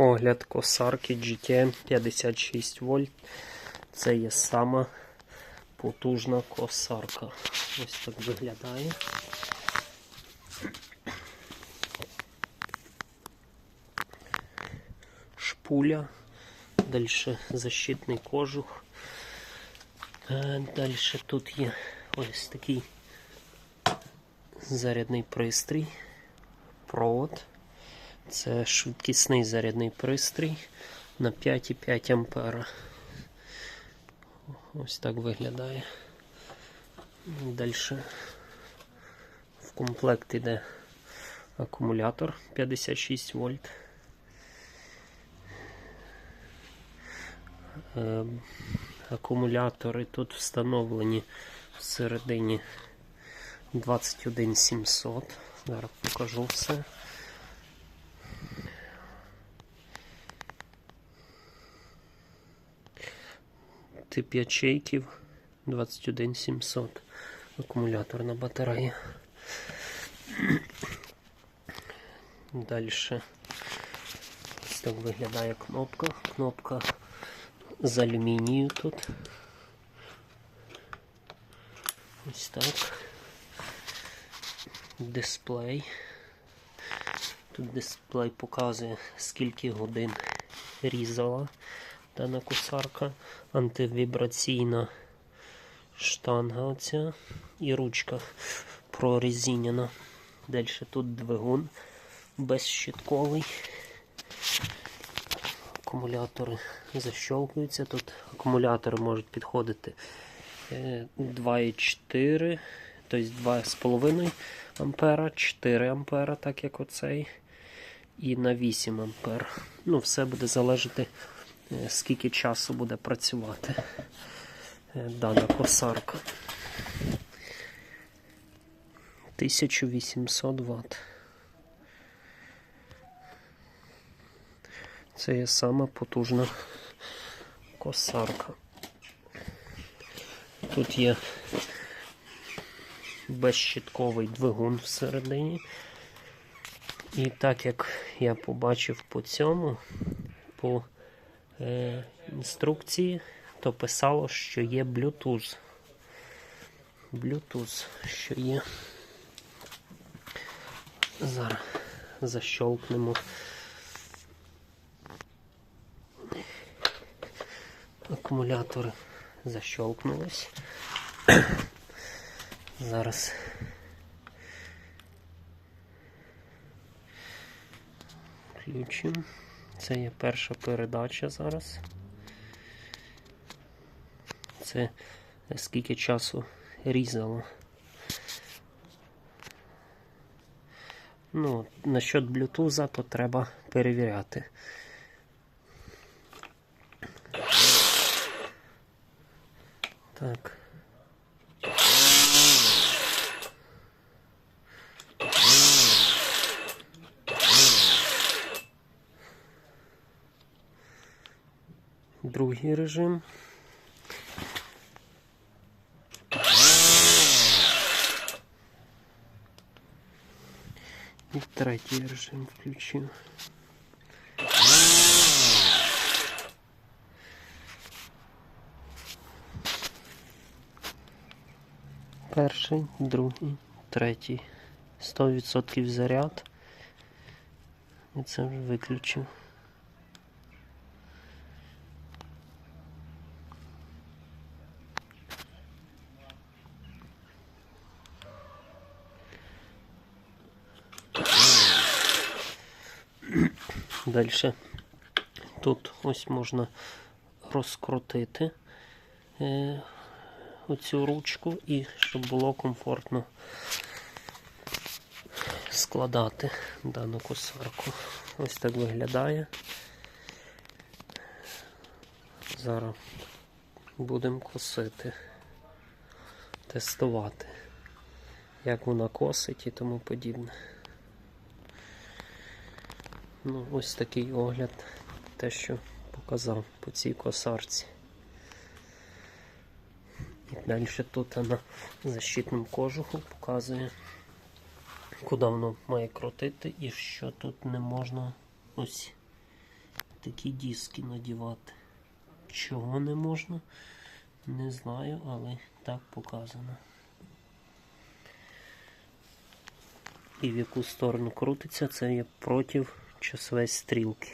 Огляд косарки GTM 56 вольт. Це є сама потужна косарка. Ось так виглядає. Шпуля. Далі защитний кожух. Далі тут є ось такий зарядний пристрій, провод. Це швидкісний зарядний пристрій на 5,5 ампера. Ось так виглядає. Далі в комплект йде акумулятор 56 вольт. Е, Акумулятори тут встановлені всередині 21700. Зараз покажу все. Тип ячейків 21700. Акумуляторна батарея. Далі ось так виглядає кнопка. Кнопка з алюмінію тут. Ось так. Дисплей. Тут дисплей показує, скільки годин різала дана кусарка, антивібраційна штанга оця і ручка прорезиняна. Далі тут двигун безщитковий. Акумулятори защелкуються. Тут акумулятори можуть підходити 2,4, тобто 2,5 ампера, 4 ампера, так як оцей. І на 8 ампер. Ну, все буде залежати, е, скільки часу буде працювати е, дана косарка. 1800 Вт. Це є сама потужна косарка. Тут є безщитковий двигун всередині. І так як я побачив по цьому, по е, інструкції, то писало, що є Bluetooth. Bluetooth, що є. Зараз защолкнемо. Акумулятори защолкнулись. Зараз включимо. Це є перша передача зараз. Це скільки часу різало. Ну, насчет Bluetooth, то треба перевіряти. Так. Другий режим. І третій режим включив. Перший, другий, третій. 100% заряд. І це вже виключив. Далі тут ось можна розкрутити е, оцю ручку і щоб було комфортно складати дану косарку. Ось так виглядає. Зараз будемо косити, тестувати, як вона косить і тому подібне. Ну, ось такий огляд, те, що показав по цій косарці. І далі тут на защитному кожуху показує, куди воно має крутити і що тут не можна ось такі диски надівати. Чого не можна? Не знаю, але так показано. І в яку сторону крутиться, це є проти часової стрілки.